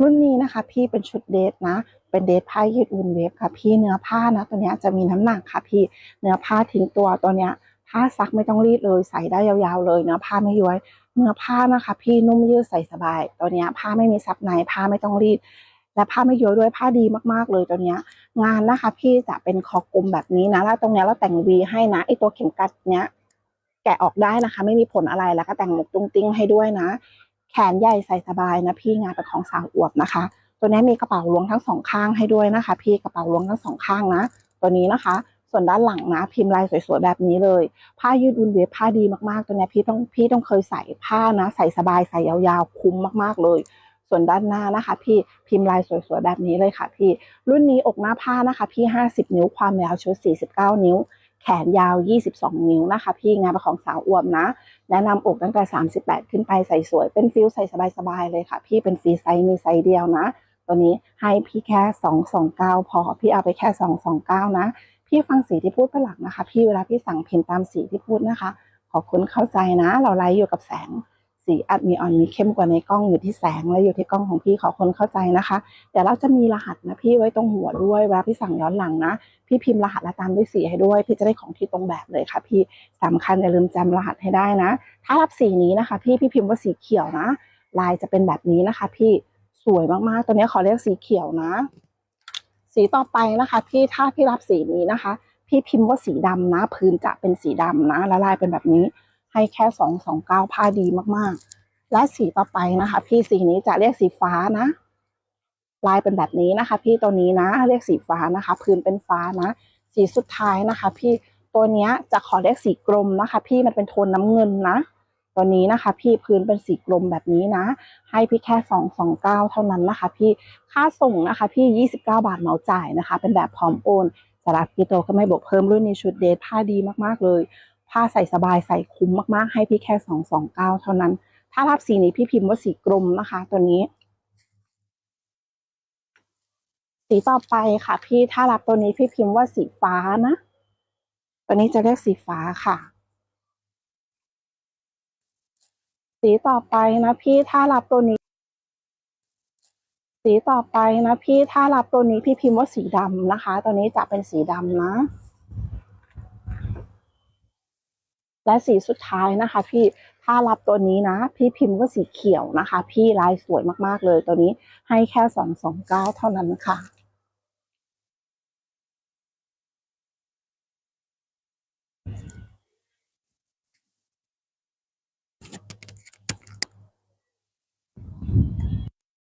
รุ่นนี้นะคะพี่เป็นชุดเดทนะ เป็นเดทผ้ายืดอุ่นเวฟค่ะพี่เนื้อผ้านะตัวนี้จะมีน้ำหนักค่ะพี่เนื้อผ้าทิ้งตัวตัวเนี้ยผ้าซักไม่ต้องรีดเลยใส่ได้ยาวๆเลยเนื้อผ้าไม่ย้วยเนื้อผ้านะคะ พี่นุ่มยืดใส่สบาย ตัวเนี้ยผ้าไม่มีซับในผ้าไม่ต้องรีด และผ้าไม่ย้วยด้วยผ้าดีมากๆเลยตัวเนี้ยงานนะคะ พี่จะเป็นคอกลมแบบนี้นะแล้วตรงเนี้ยเราแต่งวีให้นะไอตัวเข็มกัดเนี้ยแกะออกได้นะคะ ไม่มีผลอะไรแล้วก็แต่งหมวกตุ้งติ้งให้ด้วยนะ แขนใหญ่ใส่สบายนะพี่งานเป็นของสาวอวบนะคะ ตัวนี้มีกระเป๋าล้วงทั้งสองข้างให้ด้วยนะคะ พี่กระเป๋าล้วงทั้งสองข้างนะ ตัวนี้นะคะ ส่วนด้านหลังนะ พิมพ์ลายสวยๆแบบนี้เลย ผ้ายืดอุ่นเวฟผ้าดีมากๆ ตัวนี้พี่ต้องพี่ต้องเคยใส่ผ้านะ ใส่สบายใส่ยาวๆคุ้มมากๆเลยส่วนด้านหน้านะคะ พี่พิมพ์ลายสวยๆแบบนี้เลยค่ะพี่ รุ่นนี้อกหน้าผ้านะคะ พี่ 50 นิ้วความยาวชุด 49 นิ้ว ขนยาว 22 นิ้วนะคะ พี่งานประของสาวอ้วมนะ แนะนำอกตั้งแต่ 38 ขึ้นไปใส่สวย เป็นฟิลใส่สบายๆเลยค่ะ พี่เป็นฟรีไซส์มีไซส์เดียวนะ ตัวนี้ให้พี่แค่ 229 พอ พี่เอาไปแค่ 229 นะ พี่ฟังสีที่พูดเป็นหลักนะคะ พี่เวลาพี่สั่งพิมพ์ตามสีที่พูดนะคะ ขอบคุณเข้าใจนะ เราไลฟ์อยู่กับแสง สีอัดมีอ่อนมีเข้มกว่าในกล้องอยู่ที่แสงและอยู่ที่กล้องของพี่ขอคนเข้าใจนะคะ เดี๋ยวเราจะมีรหัสนะพี่ไว้ตรงหัวด้วยเวลาพี่สั่งย้อนหลังนะ พี่พิมพ์รหัสและตามด้วยสีให้ด้วย พี่จะได้ของที่ตรงแบบเลยค่ะ พี่สำคัญอย่าลืมจำรหัสให้ได้นะ ถ้ารับสีนี้นะคะ พี่พี่พิมพ์ว่าสีเขียวนะ ลายจะเป็นแบบนี้นะคะ พี่สวยมากๆตัวนี้ขอเรียกสีเขียวนะ สีต่อไปนะคะ พี่ถ้าพี่รับสีนี้นะคะ พี่พิมพ์ว่าสีดำนะ พื้นจะเป็นสีดำนะและลายเป็นแบบนี้ ให้แค่สองสองเก้าผ้าดีมากๆ และสีต่อไปนะคะ พี่สีนี้จะเรียกสีฟ้านะ ลายเป็นแบบนี้นะคะ พี่ตัวนี้นะ เรียกสีฟ้านะคะ พื้นเป็นฟ้านะ สีสุดท้ายนะคะ พี่ตัวเนี้ยจะขอเรียกสีกรมนะคะ พี่มันเป็นโทนน้ำเงินนะตัวนี้นะคะ พี่พื้นเป็นสีกรมแบบนี้นะ ให้พี่แค่สองสองเก้าเท่านั้นนะคะ พี่ค่าส่งนะคะ พี่ยี่สิบเก้าบาทเหมาจ่ายนะคะ เป็นแบบพร้อมโอนสำหรับพี่โตก็ไม่บวกเพิ่มรุ่นนี้ชุดเดทผ้าดีมากๆเลย ผ้าใส่สบายใส่คุ้มมากๆ ให้พี่แค่สองสองเก้าเท่านั้น ถ้ารับสีนี้พี่พิมพ์ว่าสีกรมนะคะ ตัวนี้ สีต่อไปค่ะ พี่ถ้ารับตัวนี้พี่พิมพ์ว่าสีฟ้านะ ตัวนี้จะเรียกสีฟ้าค่ะ สีต่อไปนะพี่ถ้ารับตัวนี้ สีต่อไปนะพี่ถ้ารับตัวนี้พี่พิมพ์ว่าสีดำนะคะ ตัวนี้จะเป็นสีดำนะ และสีสุดท้ายนะคะ พี่ถ้ารับตัวนี้นะ พี่พิมพ์ว่าสีเขียวนะคะ พี่ลายสวยมากๆเลยตัวนี้ให้แค่สองสองเก้าเท่านั้นค่ะ